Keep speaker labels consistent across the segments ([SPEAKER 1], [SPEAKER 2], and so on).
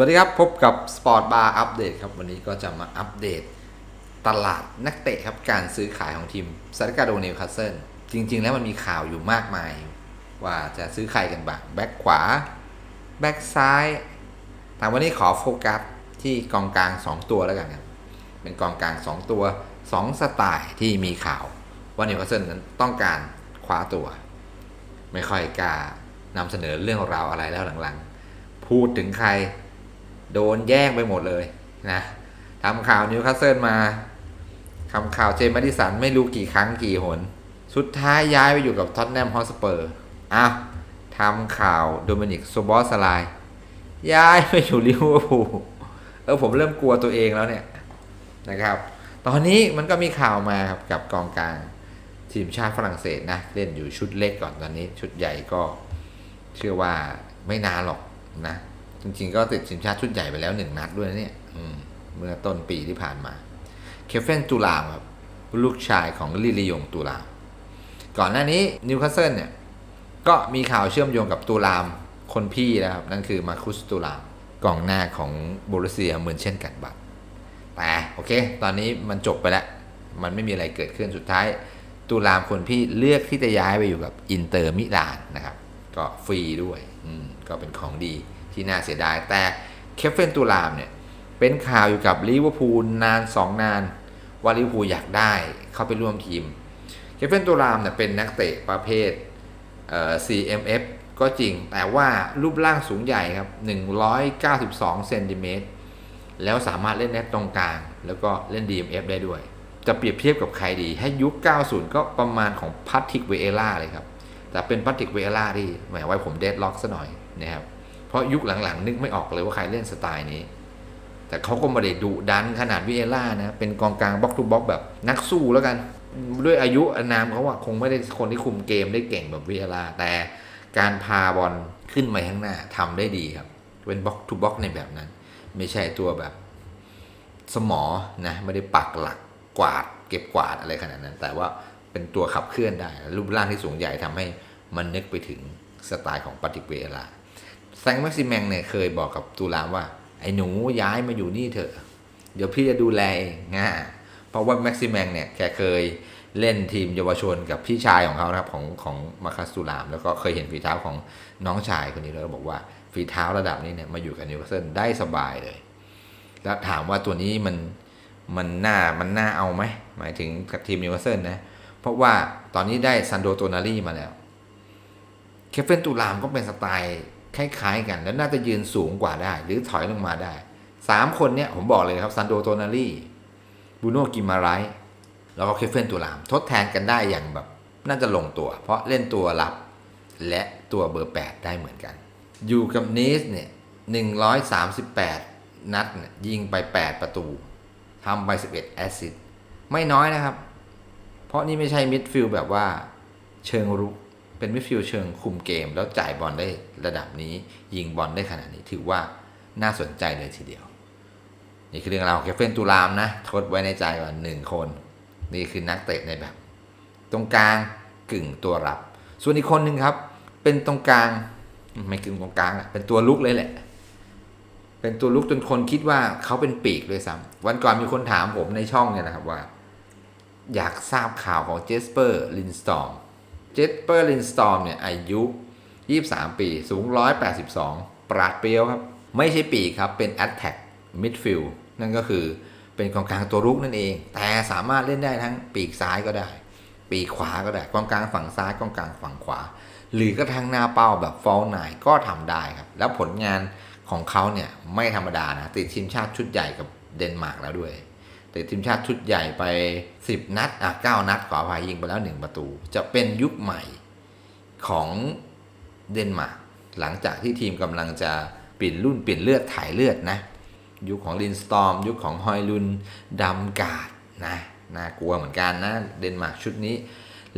[SPEAKER 1] วัสดีครับพบกับ Sport Bar อัปเดตครับ วันนี้ก็จะมาอัปเดตตลาดนักเตะครับการซื้อขายของทีมซาร์กาโดนิวคาสเซิลจริง ๆ แล้วมันมีข่าวอยู่มากมาย ว่าจะซื้อใครกันบ้างแบ็คขวา แบ็คซ้ายแต่วันนี้ขอโฟกัสที่กองกลาง 2 ตัวแล้วกันครับเป็นกองกลาง 2 ตัว 2 สไตล์ที่มีข่าวว่านิวคาสเซิลนั้นต้องการคว้าตัว ไม่ค่อยกล้านำเสนอเรื่องราวอะไรแล้วหลังๆ พูดถึงใคร โดนแย่งไปหมดเลยนะทำข่าวนิวคาสเซิลมาทำข่าวเจมส์ดิสันไม่รู้กี่ครั้งกี่หน สุดท้ายย้ายไปอยู่กับท็อตแนมฮอสเปอร์อ้าวทำข่าวโดมินิกโซบอสไลน์ย้ายไปอยู่ลิเวอร์พูลเออผมเริ่มกลัวตัวเองแล้วเนี่ยนะครับ ตอนนี้มันก็มีข่าวมาครับกับกองกลางทีมชาติฝรั่งเศสนะ เล่นอยู่ชุดเล็กก่อนตอนนี้ ชุดใหญ่ก็เชื่อว่าไม่นานหรอกนะ จริงๆ ก็ติดทีมชาติชุดใหญ่ไปแล้วหนึ่งนัดด้วยเนี่ยอืมเมื่อต้นปีที่ผ่านมา เคฟเฟนตูลามครับ ลูกชายของลิลิยงตูลาม ก่อนหน้านี้นิวคาสเซิลเนี่ย ก็มีข่าวเชื่อมโยงกับตูลามคนพี่นะครับ นั่นคือมาคุสตูลามกองหน้าของโบรุสเซียเหมือนเช่นกันบัตแต่โอเค ตอนนี้มันจบไปแล้ว มันไม่มีอะไรเกิดขึ้นสุดท้ายตูลามคนพี่เลือกที่จะย้ายไปอยู่กับอินเตอร์มิลานนะครับ ก็ฟรีด้วย อืม ก็เป็นของดี ที่น่าเสียดาย แต่เคฟเฟนตูลามเนี่ยเป็นข่าวอยู่กับลิเวอร์พูลนาน 2 นาน ว่าลิเวอร์พูลอยากได้เข้าไปร่วมทีมเคฟเฟนตูลามเนี่ยเป็นนักเตะประเภทเอ่อ CMF ก็จริง แต่ว่ารูปร่างสูงใหญ่ครับ 192 เซนติเมตร แล้วสามารถเล่นแนตตรงกลาง แล้วก็เล่น DMF ได้ด้วย จะเปรียบเทียบกับใครดี ให้ยุค 90 ก็ประมาณของพัตติกเวเอล่าเลยครับ แต่เป็นพัตติกเวเอล่าที่หมายไว้ผมเดดล็อกซะหน่อยนะครับ เพราะยุคหลังๆ นึกไม่ออกเลยว่าใครเล่นสไตล์นี้ แต่เขาก็ไม่ได้ดุดันขนาดวิเอล่านะ เป็นกองกลางบล็อกทูบล็อกแบบนักสู้แล้วกัน ด้วยอายุอนามเขาอะคงไม่ได้คนที่คุมเกมได้เก่งแบบวิเอล่าแต่การพาบอลขึ้นไปข้างหน้าทำได้ดีครับ เป็นบล็อกทูบล็อกในแบบนั้น ไม่ใช่ตัวแบบสมอนะไม่ได้ปักหลักกวาด เก็บกวาดอะไรขนาดนั้น แต่ว่าเป็นตัวขับเคลื่อนได้ รูปร่างที่สูงใหญ่ทำให้มันนึกไปถึงสไตล์ของปฏิเวลา ซงแม็กซิแมงเนี่ยเคยบอกกับตูรามว่า ไอ้หนูย้ายมาอยู่นี่เถอะ เดี๋ยวพี่จะดูแลเองง่าเพราะว่าแม็กซิแมงเนี่ยแกเคยเล่นทีมเยาวชนกับพี่ชายของเขานะครับของของมาคัสตูราม แล้วก็เคยเห็นฝีเท้าของน้องชายคนนี้แล้วบอกว่าฝีเท้าระดับนี้เนี่ยมาอยู่กับนิวคาสเซิลได้สบายเลย แล้วถามว่าตัวนี้มันมันน่ามันน่าเอาไหมหมายถึงกับทีมนิวคาสเซิลนะเพราะว่าตอนนี้ได้ซันโดโตนารีมาแล้ว เคฟเฟนตูรามก็เป็นสไตล์ คล้ายๆกันแล้วน่าจะยืนสูงกว่าได้ หรือถอยลงมาได้สามคนเนี้ยผมบอกเลยครับซันโดโตนารีบูโนกิมาไรแล้วก็เคฟเฟนตูราม ทดแทนกันได้อย่างแบบน่าจะลงตัว เพราะเล่นตัวรับและตัวเบอร์ 8 ได้เหมือนกัน อยู่กับนีสเนี่ย 138 นัดเนี่ยยิงไป 8 ประตูทำไป 11 แอสซิสต์ไม่น้อยนะครับ เพราะนี่ไม่ใช่มิดฟิลด์แบบว่าเชิงรุก เป็นมิดฟิลด์เชิงคุมเกม แล้วจ่ายบอลได้ระดับนี้ ยิงบอลได้ขนาดนี้ถือว่าน่าสนใจเลยทีเดียว นี่คือเรื่องราวของเคฟเฟนตูรามนะทดไว้ในใจก่อนหนึ่งคน นี่คือนักเตะในแบบ ตรงกลางกึ่งตัวรับ ส่วนอีกคนหนึ่งครับ เป็นตรงกลางไม่กึ่งตรงกลางเป็นตัวลุกเลยแหละ เป็นตัวลุกจนคนคิดว่าเขาเป็นปีกเลยซ้ำวันก่อนมีคนถามผมในช่องเนี่ยนะครับว่า อยากทราบข่าวของเจสเปอร์ลินสตอม เจสเปอร์ลินสตอมเนี่ยอายุ 23 ปี สูง 182 ปราดเปรียวครับ ไม่ใช่ปีครับ เป็นแอตแทกมิดฟิลนั่นก็คือเป็นกองกลางตัวรุกนั่นเอง แต่สามารถเล่นได้ทั้งปีกซ้ายก็ได้ ปีกขวาก็ได้กองกลางฝั่งซ้ายกองกลางฝั่งขวา หรือก็ทางหน้าเป้าแบบฟอลไนก็ทำได้ครับ แล้วผลงานของเขาเนี่ยไม่ธรรมดานะ ติดทีมชาติชุดใหญ่กับเดนมาร์กแล้วด้วย ติดทีมชาติชุดใหญ่ไป 10 นัดอะ9นัดขออภัยยิงไปแล้ว 1 ประตู จะเป็นยุคใหม่ของเดนมาร์กหลังจากที่ทีมกำลังจะเปลี่ยนรุ่นเปลี่ยนเลือดถ่ายเลือดนะ ยุคของลินสตอม ยุคของฮอยลุนดำกาดนะน่ากลัวเหมือนกันนะเดนมาร์กชุดนี้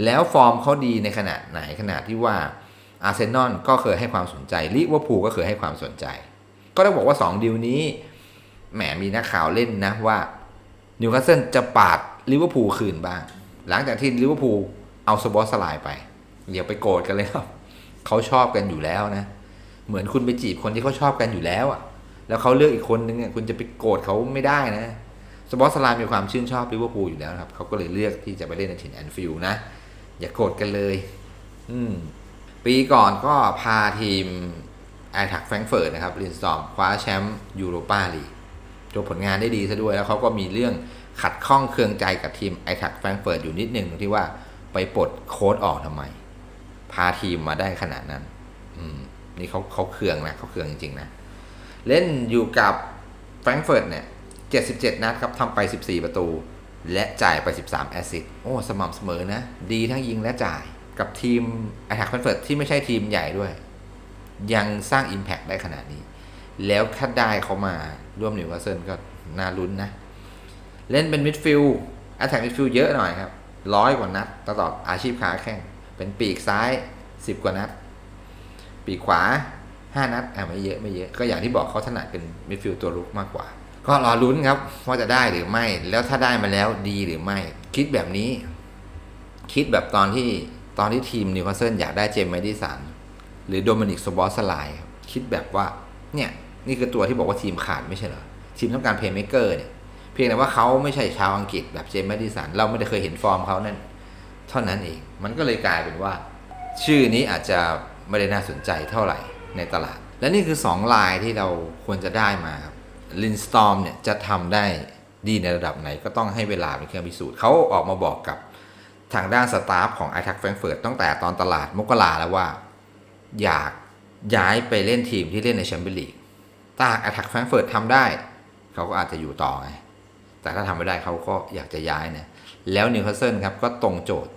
[SPEAKER 1] แล้วฟอร์มเขาดีในขนาดไหนขนาดที่ว่าอาร์เซนอลก็เคยให้ความสนใจลิเวอร์พูลก็เคยให้ความสนใจ ก็ต้องบอกว่า 2 ดีลนี้แหมมีนักข่าวเล่นนะว่า นิวคาสเซิลจะปาดลิเวอร์พูลคืนบ้าง หลังจากที่ลิเวอร์พูลเอาสบอสลายไปอย่าไปโกรธกันเลยครับเขาชอบกันอยู่แล้วนะ เหมือนคุณไปจีบคนที่เขาชอบกันอยู่แล้วอะแล้วเขาเลือกอีกคนนึงเนี่ยคุณจะไปโกรธเขาไม่ได้นะสปอตสลายมีความชื่นชอบลิเวอร์พูลอยู่แล้วครับเขาก็เลยเลือกที่จะไปเล่นในถิ่นแอนฟิลด์นะ อย่าโกรธกันเลย อืมปีก่อนก็พาทีมไอทักแฟรงเฟิร์ตนะครับลินสตอมคว้าแชมป์ยูโรปาลีก จบผลงานได้ดีซะด้วย แล้วเขาก็มีเรื่องขัดข้องเคืองใจกับทีมไอทักแฟรงเฟิร์ตอยู่นิดหนึ่งที่ว่าไปปลดโค้ดออกทำไม พาทีมมาได้ขนาดนั้น อืม นี่เขาเขาเคืองนะเขาเคืองจริงๆนะ เล่นอยู่กับแฟรงเฟิร์ตเนี่ย 77 นัดครับทำไป 14 ประตู และจ่ายไป 13 แอสซิสต์โอ้ สม่ำเสมอนะ ดีทั้งยิงและจ่ายกับทีมไอทักแฟรงเฟิร์ตที่ไม่ใช่ทีมใหญ่ด้วย ยังสร้าง Impact ได้ขนาดนี้ แล้วถ้าได้เขามาร่วมนิวคาสเซิลก็น่าลุ้นนะ เล่นเป็นมิดฟิลด์แอตแทกมิดฟิลด์เยอะหน่อยครับร้อยกว่านัดตลอดอาชีพขาแข้งเป็นปีกซ้าย 10 กว่านัด ปีกขวา 5 นัดอะไม่เยอะไม่เยอะ ก็อย่างที่บอกเขาถนัดเป็นมิดฟิลด์ตัวรุกมากกว่า ก็รอลุ้นครับว่าจะได้หรือไม่ แล้วถ้าได้มาแล้วดีหรือไม่ คิดแบบนี้ คิดแบบตอนที่ตอนที่ทีมนิวคาสเซิลอยากได้เจมส์แมดิสันหรือโดมินิกสบอสไลน์คิดแบบว่า เนี่ยนี่คือตัวที่บอกว่าทีมขาดไม่ใช่เหรอทีมต้องการเพลย์เมเกอร์เนี่ยเพียงแต่ว่าเขาไม่ใช่ชาวอังกฤษแบบเจมส์แมดิสันเราไม่ได้เคยเห็นฟอร์มเขานั่นเท่านั้นเอง มันก็เลยกลายเป็นว่า ชื่อนี้อาจจะไม่ได้น่าสนใจเท่าไหร่ในตลาด และนี่คือ 2 ลายที่เราควรจะได้มาครับลินสตอมเนี่ยจะทำได้ดีในระดับไหนก็ต้องให้เวลาเป็นเครื่องพิสูจน์เขาออกมาบอกกับทางด้านสตาฟของ i t a c Frankfurt ตั้งแต่ตอนตลาดมกราแล้วว่า อยาก ย้ายไปเล่นทีมที่เล่นในแชมเปี้ยนลีกถ้า i t a c Frankfurt ทำได้ เขาก็อาจจะอยู่ต่อไง แต่ถ้าทำไม่ได้เขาก็อยากจะย้ายนะ แล้วนิวคาสเซิลครับก็ตรงโจทย์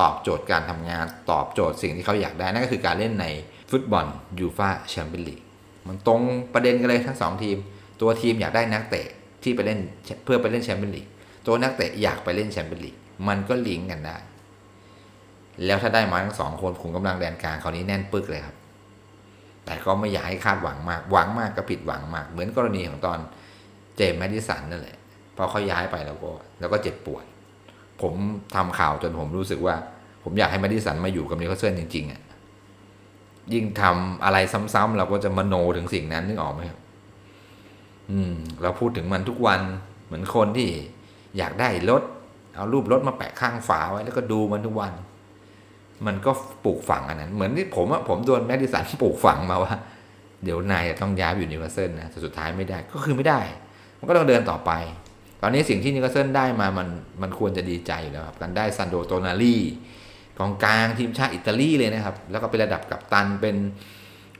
[SPEAKER 1] ตอบโจทย์การทำงานตอบโจทย์สิ่งที่เขาอยากได้ นั่นก็คือการเล่นในฟุตบอลยูฟาแชมเปี้ยนลีก มันตรงประเด็นกันเลยทั้งสองทีม ตัวทีมอยากได้นักเตะที่ไปเล่นเพื่อไปเล่นแชมเปี้ยนลีก ตัวนักเตะอยากไปเล่นแชมเปี้ยนลีก มันก็ลิงก์กันได้ แล้วถ้าได้มาทั้งสองคนขุมกำลังแดนกลางคราวนี้แน่นปึกเลยครับ แต่ก็ไม่อยากให้คาดหวังมาก หวังมากก็ผิดหวังมาก เหมือนกรณีของตอนเจมส์แมดิสันนั่นแหละ พอเขาย้ายไปแล้วก็ แล้วก็เจ็บปวด ผมทำข่าวจนผมรู้สึกว่า ผมอยากให้แมดิสันมาอยู่กับนิวคเซิลจริงๆอะ ยิ่งทำอะไรซ้ำๆเราก็จะมโนถึงสิ่งนั้นนึกออกไหมครับ อืม เราพูดถึงมันทุกวัน เหมือนคนที่อยากได้รถ เอารูปรถมาแปะข้างฝาไว้แล้วก็ดูมันทุกวัน มันก็ปลูกฝังอันนั้น เหมือนที่ผมอะผมโดนแมดิสันปลูกฝังมาว่า เดี๋ยวนายจะต้องย้ายอยู่นิวคาสเซิลนะแต่สุดท้ายไม่ได้ก็คือไม่ได้ มันก็ต้องเดินต่อไป ตอนนี้สิ่งที่นิวคาสเซิลได้มามันมันควรจะดีใจอยู่แล้วครับการได้ซันโดโตนาลีกองกลางทีมชาติอิตาลีเลยนะครับ แล้วก็เป็นระดับกัปตันเป็น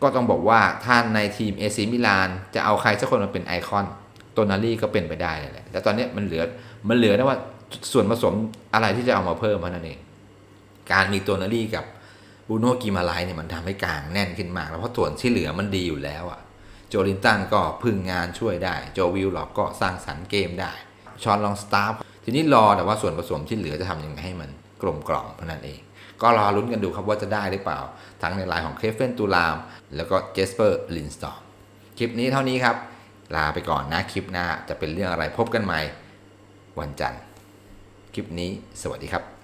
[SPEAKER 1] ก็ต้องบอกว่าท่านในทีมเอซีมิลานจะเอาใครสักคนมาเป็นไอคอนโตนาลีก็เป็นไปได้เลยแหละแต่ตอนนี้มันเหลือมันเหลือนะว่าส่วนผสมอะไรที่จะเอามาเพิ่มเท่านั้นเอง การมีโตนาลีกับบูโนกิมาไลเนี่ยมันทำให้กลางแน่นขึ้นมาก แล้วเพราะส่วนที่เหลือมันดีอยู่แล้วอะโจลินตันก็พึ่งงานช่วยได้ โจวิลล็อกก็สร้างสรรค์เกมได้ชอนลองสตาร์ทีนี้รอแต่ว่าส่วนผสมที่เหลือจะทำยังไงให้มันกลมกล่อมเท่านั้นเอง ก็รอลุ้นกันดูครับว่าจะได้หรือเปล่า ทั้งในลายของเคฟเฟนตูลาม แล้วก็เจสเปอร์ลินสตอมคลิปนี้เท่านี้ครับ ลาไปก่อนนะคลิปหน้าจะเป็นเรื่องอะไรพบกันใหม่ วันจันทร์ คลิปนี้สวัสดีครับ